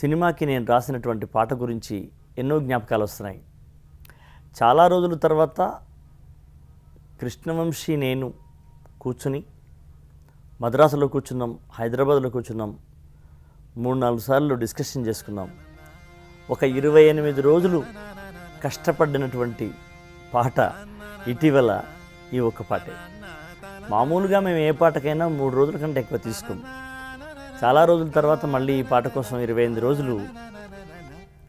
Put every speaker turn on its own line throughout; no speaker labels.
సినిమాకి నేను రాసినటువంటి పాట గురించి ఎన్నో జ్ఞాపకాలు వస్తున్నాయి. చాలా రోజుల తర్వాత కృష్ణవంశీ నేను కూర్చుని మద్రాసులో కూర్చున్నాం హైదరాబాద్లో కూర్చున్నాం మూడు నాలుగు సార్లు డిస్కషన్ చేసుకున్నాం. ఒక ఇరవై ఎనిమిది రోజులు కష్టపడినటువంటి పాట ఇటీవల ఈ ఒక్క పాటే. మామూలుగా మేము ఏ పాటకైనా మూడు రోజుల కంటే ఎక్కువ తీసుకోం. చాలా రోజుల తర్వాత మళ్ళీ ఈ పాట కోసం ఇరవై ఎనిమిది రోజులు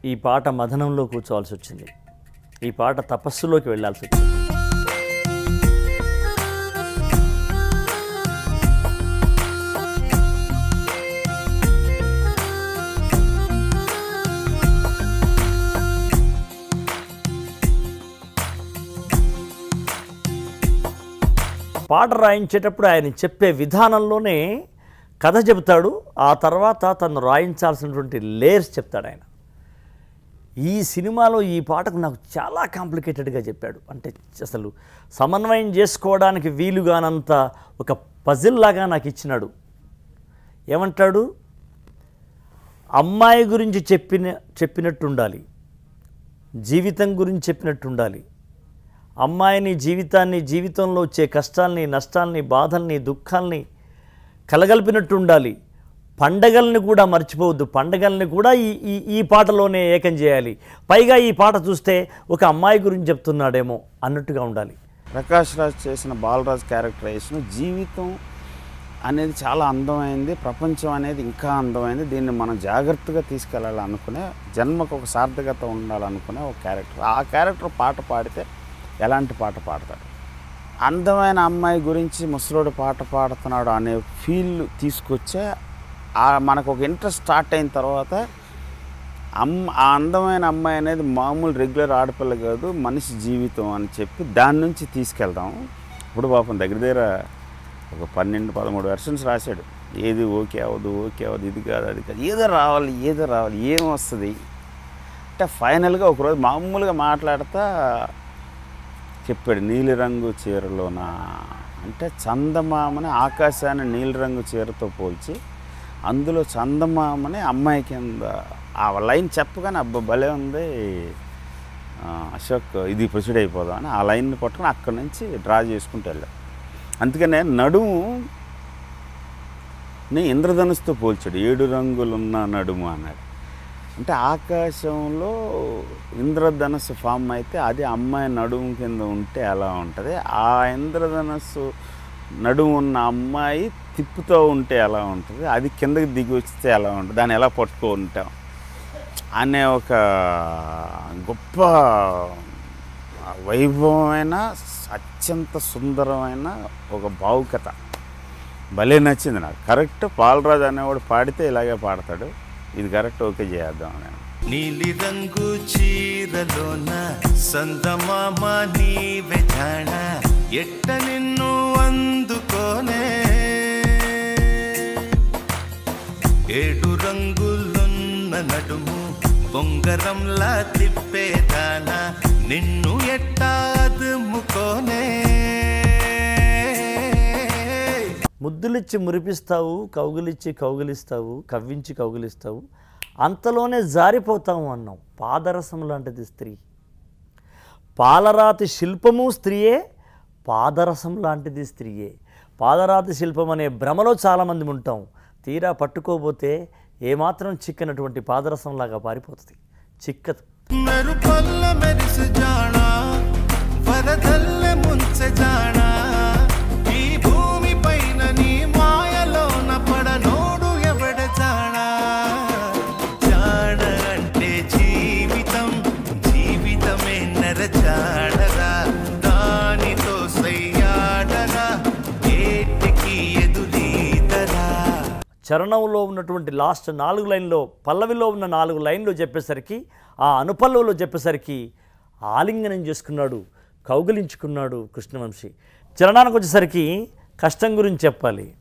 ఈ పాట మదనంలో కూర్చోవాల్సి వచ్చింది. ఈ పాట తపస్సులోకి వెళ్ళాల్సి వచ్చింది. పాట రాయించేటప్పుడు ఆయన చెప్పే విధానంలోనే కథ చెబుతాడు ఆ తర్వాత తను రాయించాల్సినటువంటి లేయర్స్ చెప్తాడు ఆయన. ఈ సినిమాలో ఈ పాటకు నాకు చాలా కాంప్లికేటెడ్గా చెప్పాడు. అంటే అసలు సమన్వయం చేసుకోవడానికి వీలుగానంత ఒక పజిల్ లాగా నాకు ఇచ్చినాడు. ఏమంటాడు? అమ్మాయి గురించి చెప్పిన చెప్పినట్టు ఉండాలి జీవితం గురించి చెప్పినట్టు ఉండాలి అమ్మాయిని జీవితాన్ని జీవితంలో వచ్చే కష్టాల్ని నష్టాల్ని బాధల్ని దుఃఖాల్ని కలగలిపినట్టు ఉండాలి పండగల్ని కూడా మర్చిపోవద్దు. పండగల్ని కూడా ఈ ఈ ఈ పాటలోనే ఏకం చేయాలి. పైగా ఈ పాట చూస్తే ఒక అమ్మాయి గురించి చెప్తున్నాడేమో అన్నట్టుగా ఉండాలి.
ప్రకాష్ రాజ్ చేసిన బాలరాజ్ క్యారెక్టరైజేషన్ జీవితం అనేది చాలా అందమైంది. ప్రపంచం అనేది ఇంకా అందమైంది. దీన్ని మనం జాగ్రత్తగా తీసుకెళ్ళాలి అనుకునే జన్మకు ఒక సార్థకత ఉండాలనుకునే ఒక క్యారెక్టర్. ఆ క్యారెక్టర్ పాట పాడితే ఎలాంటి పాట పాడతాడు? అందమైన అమ్మాయి గురించి ముసలోడు పాట పాడుతున్నాడు అనే ఫీల్ తీసుకొచ్చే ఆ మనకు ఒక ఇంట్రెస్ట్ స్టార్ట్ అయిన తర్వాత అమ్మ ఆ అందమైన అమ్మాయి అనేది మామూలు రెగ్యులర్ ఆడపిల్ల కాదు మనిషి జీవితం అని చెప్పి దాని నుంచి తీసుకెళ్దాం. ఇప్పుడు పాపం దగ్గర దగ్గర ఒక పన్నెండు పదమూడు వెర్షన్స్ రాశాడు. ఏది ఓకే అవ్వదు ఓకే అవ్వదు ఇది కాదు అది కాదు ఏదో రావాలి ఏదో రావాలి ఏం వస్తుంది? అంటే ఫైనల్గా ఒకరోజు మామూలుగా మాట్లాడతా చెప్పాడు నీలిరంగు చీరలోన? అంటే చందమామని ఆకాశాన్ని నీలిరంగు చీరతో పోల్చి అందులో చందమామని అమ్మాయి కింద ఆ లైన్ చెప్పగానే అబ్బా భలే ఉంది అశోక్ ఇది ప్రొసీడ్ అయిపోదాం అని ఆ లైన్ని పట్టుకుని అక్కడి నుంచి డ్రా చేసుకుంటూ వెళ్ళాం. అందుకనే నడుము ని ఇంద్రధనుస్తో పోల్చాడు ఏడు రంగులున్న నడుము అన్నాడు. అంటే ఆకాశంలో ఇంద్రధనస్సు ఫామ్ అయితే అది అమ్మాయి నడుము కింద ఉంటే ఎలా ఉంటుంది? ఆ ఇంద్రధనస్సు నడుము ఉన్న అమ్మాయి తిప్పుతూ ఉంటే ఎలా ఉంటుంది? అది కిందకి దిగి వస్తే ఎలా ఉంటుంది? దాన్ని ఎలా పట్టుకో ఉంటాం అనే ఒక గొప్ప వైభవమైన అత్యంత సుందరమైన ఒక భావుకత. భలే నచ్చింది నాకు. కరెక్ట్ పాలరాజు అనేవాడు పాడితే ఇలాగే పాడతాడు. ఇది కరెక్ట్ ఓకే చేద్దాం నేను
నీలి రంగు చీరలోన సందమామ నీవే జాణ ఎట్ట నిన్ను అందుకోనే? ఏడు రంగులున్న నడుము బొంగరంలా తిప్పేదానా నిన్ను ఎట్టాదుముకోనే
ముద్దులిచ్చి మురిపిస్తావు కౌగిలిచ్చి కౌగిలిస్తావు కవ్వించి కౌగిలిస్తావు అంతలోనే జారిపోతాము అన్నాం పాదరసం లాంటిది స్త్రీ. పాలరాతి శిల్పము స్త్రీయే పాదరసం లాంటిది స్త్రీయే. పాదరాతి శిల్పం అనే భ్రమలో చాలామంది ఉంటాం. తీరా పట్టుకోబోతే ఏమాత్రం చిక్కనటువంటి పాదరసంలాగా పారిపోతుంది. చిక్కదు. చరణంలో ఉన్నటువంటి లాస్ట్ నాలుగు లైన్లో పల్లవిలో ఉన్న నాలుగు లైన్లు చెప్పేసరికి ఆ అనుపల్లవిలో చెప్పేసరికి ఆలింగనం చేసుకున్నాడు కౌగిలించుకున్నాడు కృష్ణవంశీ. చరణానికి వచ్చేసరికి కష్టం గురించి చెప్పాలి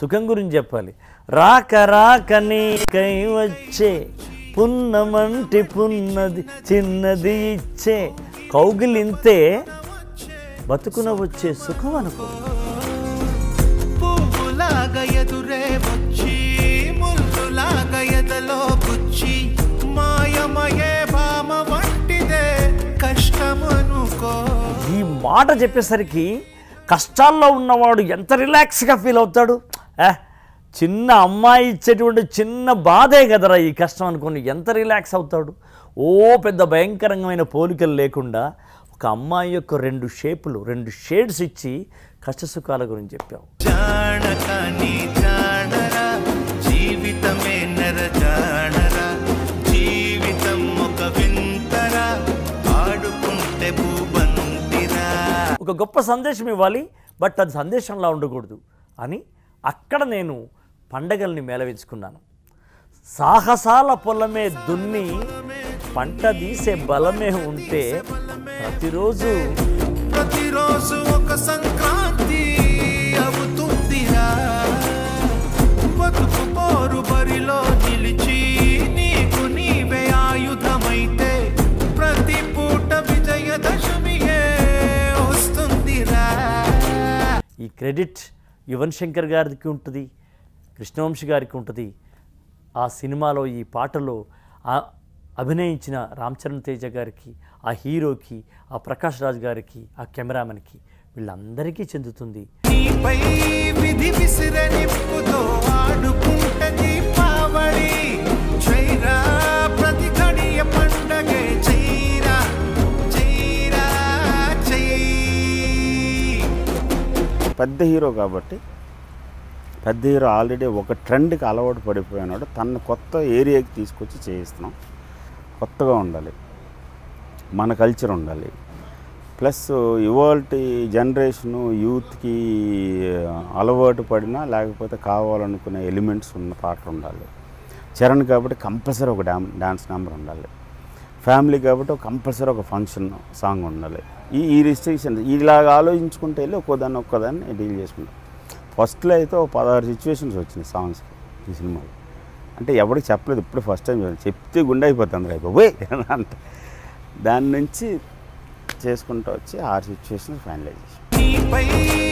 సుఖం గురించి చెప్పాలి. రాక రాక నీకై వచ్చే పున్నమంటి పున్నది చిన్నది ఇచ్చే కౌగిలింతే బతుకున వచ్చే సుఖం అనుకో.
పువ్వులాగా ఎదురే
మాట చెప్పేసరికి కష్టాల్లో ఉన్నవాడు ఎంత రిలాక్స్గా ఫీల్ అవుతాడు? చిన్న అమ్మాయి ఇచ్చేటువంటి చిన్న బాధే కదరా ఈ కష్టం అనుకుని ఎంత రిలాక్స్ అవుతాడు? ఓ పెద్ద భయంకరమైన పోలికలు లేకుండా ఒక అమ్మాయి యొక్క రెండు షేపులు రెండు షేడ్స్ ఇచ్చి కష్టసుఖాల గురించి చెప్పావు.
ఒక
గొప్ప సందేశం ఇవ్వాలి బట్ అది సందేశంలా ఉండకూడదు అని అక్కడ నేను పండగల్ని మేళవించుకున్నాను. సాహసాల పొలమే దున్ని పంట తీసే బలమే ఉంటే ప్రతిరోజు
ప్రతిరోజు ఒక సంక్రాంతి
క్రెడిట్ యువన్ శంకర్ గారికి ఉంటుంది కృష్ణవంశి గారికి ఉంటుంది. ఆ సినిమాలో ఈ పాటలో ఆ అభినయించిన రామ్ చరణ్ తేజ గారికి ఆ హీరోకి ఆ ప్రకాష్ రాజ్ గారికి ఆ కెమెరామెన్కి వీళ్ళందరికీ చెందుతుంది.
పెద్ద హీరో కాబట్టి పెద్ద హీరో ఆల్రెడీ ఒక ట్రెండ్కి అలవాటు పడిపోయినాడు. తను కొత్త ఏరియాకి తీసుకొచ్చి చేయిస్తున్నాం. కొత్తగా ఉండాలి. మన కల్చర్ ఉండాలి. ప్లస్ ఇవాల్టి జనరేషను యూత్కి అలవాటు పడినా లేకపోతే కావాలనుకునే ఎలిమెంట్స్ ఉన్న పాటలు ఉండాలి. చరణ్ కాబట్టి కంపల్సరీ ఒక డ్యామ్ డ్యాన్స్ నెంబర్ ఉండాలి. ఫ్యామిలీ కాబట్టి ఒక కంపల్సరీ ఒక ఫంక్షన్ సాంగ్ ఉండాలి. ఈ ఈ రిస్ట్రిక్షన్ ఇలాగ ఆలోచించుకుంటే వెళ్ళి ఒక్కోదాన్ని ఒక్కోదాన్ని డీల్ చేసుకుంటాం. ఫస్ట్లో అయితే ఒక పదహారు సిచ్యువేషన్స్ వచ్చినాయి సాంగ్స్కి ఈ సినిమాలో. అంటే ఎవరికి చెప్పలేదు ఇప్పుడు ఫస్ట్ టైం చెప్తే గుండె అయిపోతుంది అయిపోయి. అంటే. దాని నుంచి చేసుకుంటూ వచ్చి ఆరు సిచ్యువేషన్స్ ఫైనలైజ్ చేసాం.